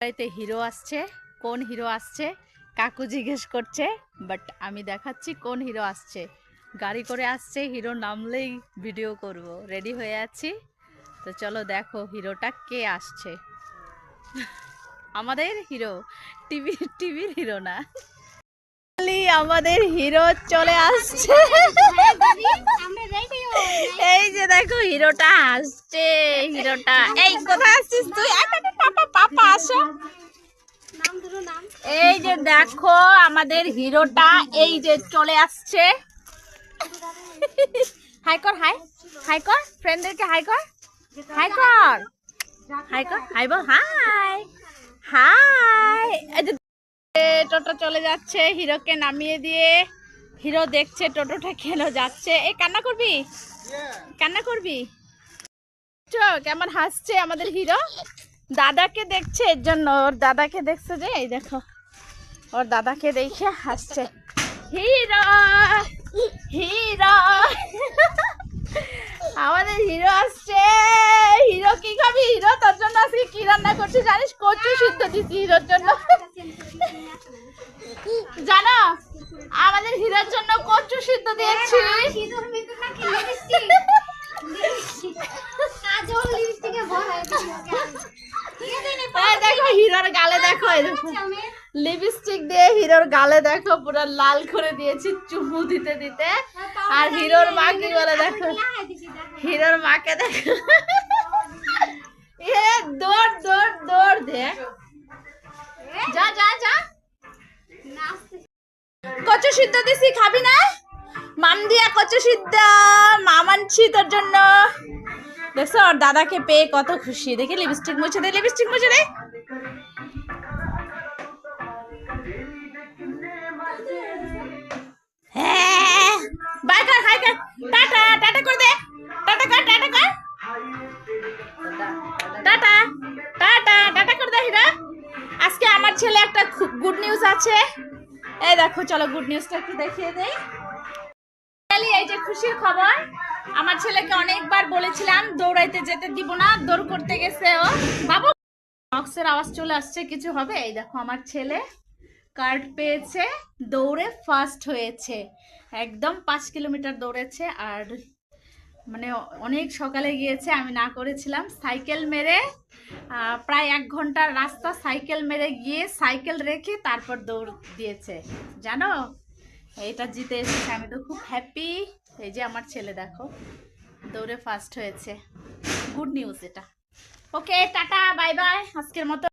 বাড়িতে হিরো আসছে। কোন হিরো আসছে? কাকু জিজ্ঞেস করছে বাট আমি দেখাচ্ছি কোন হিরো আসছে। গাড়ি করে আসছে হিরো নামলেই ভিডিও করব। রেডি হয়ে আছি? তো চলো দেখো হিরোটা কে আসছে। আমাদের হিরো টিভি টিভির হিরো না। আমাদের হিরো চলে আসছে। এই যে দেখো হিরোটা আসছে হিরোটা এই, কোথায় আসছিস তুই? আসো এই যে দেখো আমাদের হিরোটা এই যে চলে আসছে। হাই কর হাই। হাই কর ফ্রেন্ডদেরকে হাই কর। হাই কর। হাই কর হাই বল হাই। হাই। এই যে টোটো চলে যাচ্ছে হিরোকে নামিয়ে দিয়ে। হিরো দেখছে টোটোটা কেন যাচ্ছে। এই কান্না করবি? কান্না করবি? কেমন হাসছে আমাদের হিরো? দাদাকে দেখছে, এর জন্য ওর দাদাকে দেখছে যে, এই দেখো, ওর দাদাকে দেখে হাসছে। হিরো! হিরো! আমাদের হিরো আসছে। হিরো কি খাবি? হিরো, তোর জন্য আজকে কি রান্না করছি জানিস? কচু সিদ্ধ দিচ্ছি হিরোর জন্য। জানো, আমাদের হিরোর জন্য কচু সিদ্ধ দিয়েছি এই দেখো হিরোর গালে দেখো লিপস্টিক দিয়ে হিরোর গালে দেখো পুরো লাল করে দিয়েছি চুমু দিতে দিতে। আর হিরোর মা কি বলে দেখো। হিরোর মাকে দেখো। এ দৌড় দৌড় দৌড় দেখ যা যা যা। কচু সিদ্ধ দিছি খাবি না? মাম দিয়া কচু সিদ্ধ মাম আনছি তোর জন্য। দেখছ ওর দাদাকে পেয়ে কত খুশি। দেখি লিপস্টিক মুছে দে লিপস্টিক মুছে দে। হ্যাঁ আজকে আমার ছেলে একটা গুড নিউজ আছে। দেখো, চলো গুড নিউজটা দেখিয়ে দেই। এই যে খুশির খবর, আমার ছেলেকে অনেকবার বলেছিলাম, দৌড়াইতে যেতে দিব না, দৌড় করতে গেছে ও। বাবু বক্সের আওয়াজ চলে আসছে, কিছু হবে? এই দেখো, আমার ছেলে কার্ড পেয়েছে, দৌড়ে ফার্স্ট হয়েছে। একদম পাঁচ কিলোমিটার দৌড়েছে আর মানে অনেক সকালে গিয়েছে, আমি না করেছিলাম। সাইকেল মেরে প্রায় এক ঘণ্টার রাস্তা সাইকেল মেরে গিয়ে সাইকেল রেখে তারপর দৌড় দিয়েছে। জানো? এইটা জিতে এসেছে, আমি তো খুব হ্যাপি এই যে আমার ছেলে দেখো, দৌড়ে ফার্স্ট হয়েছে। গুড নিউজ এটা। ওকে টাটা বাই বাই আজকের মতো